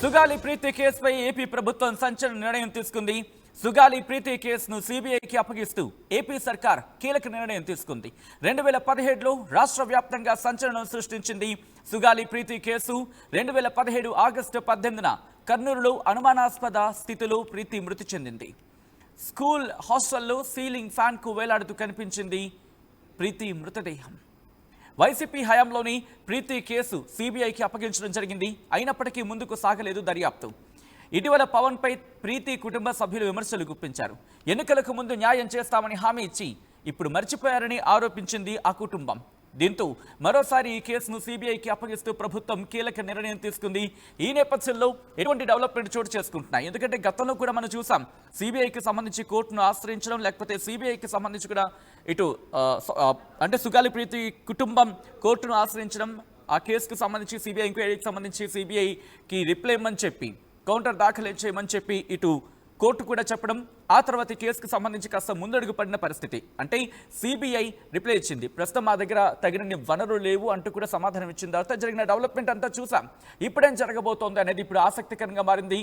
సుగాలి ప్రీతి కేసుపై ఏపీ ప్రభుత్వం సంచలన నిర్ణయం తీసుకుంది. సుగాలి ప్రీతి కేసును సిబిఐకి అప్పగిస్తూ ఏపీ సర్కార్ కీలక నిర్ణయం తీసుకుంది. రెండు వేల పదిహేడులో రాష్ట్ర వ్యాప్తంగా సంచలనం సృష్టించింది సుగాలి ప్రీతి కేసు. రెండు వేల పదిహేడు ఆగస్టు పద్దెనిమిదిన కర్నూలులో అనుమానాస్పద స్థితిలో ప్రీతి మృతి చెందింది. స్కూల్ హాస్టల్లో సీలింగ్ ఫ్యాన్కు వేలాడుతూ కనిపించింది ప్రీతి మృతదేహం. వైసీపీ హయాంలోని ప్రీతి కేసు సిబిఐకి అప్పగించడం జరిగింది. అయినప్పటికీ ముందుకు సాగలేదు దర్యాప్తు. ఇటీవల పవన్పై ప్రీతి కుటుంబ సభ్యులు విమర్శలు గుప్పించారు. ఎన్నికలకు ముందు న్యాయం చేస్తామని హామీ ఇచ్చి ఇప్పుడు మర్చిపోయారని ఆరోపించింది ఆ కుటుంబం. దీంతో మరోసారి ఈ కేసును సిబిఐకి అప్పగిస్తూ ప్రభుత్వం కీలక నిర్ణయం తీసుకుంది. ఈ నేపథ్యంలో ఎటువంటి డెవలప్మెంట్ చోటు చేసుకుంటున్నాయి? ఎందుకంటే గతంలో కూడా మనం చూసాం సిబిఐకి సంబంధించి కోర్టును ఆశ్రయించడం లేకపోతే సిబిఐకి సంబంధించి కూడా ఇటు అంటే సుగాలి ప్రీతి కుటుంబం కోర్టును ఆశ్రయించడం ఆ కేసుకు సంబంధించి సిబిఐ ఎంక్వైరీకి సంబంధించి సిబిఐకి రిప్లై ఇవ్వమని చెప్పి కౌంటర్ దాఖలు చేయమని చెప్పి ఇటు కోర్టు కూడా చెప్పడం ఆ తర్వాత కేసుకు సంబంధించి కాస్త ముందడుగు పడిన పరిస్థితి. అంటే సిబిఐ రిప్లై ఇచ్చింది. ప్రస్తుతం మా దగ్గర తగినన్ని వనరులు లేవు అంటూ కూడా సమాధానం ఇచ్చిన తర్వాత జరిగిన డెవలప్మెంట్ అంతా చూసాం. ఇప్పుడేం జరగబోతోంది అనేది ఇప్పుడు ఆసక్తికరంగా మారింది.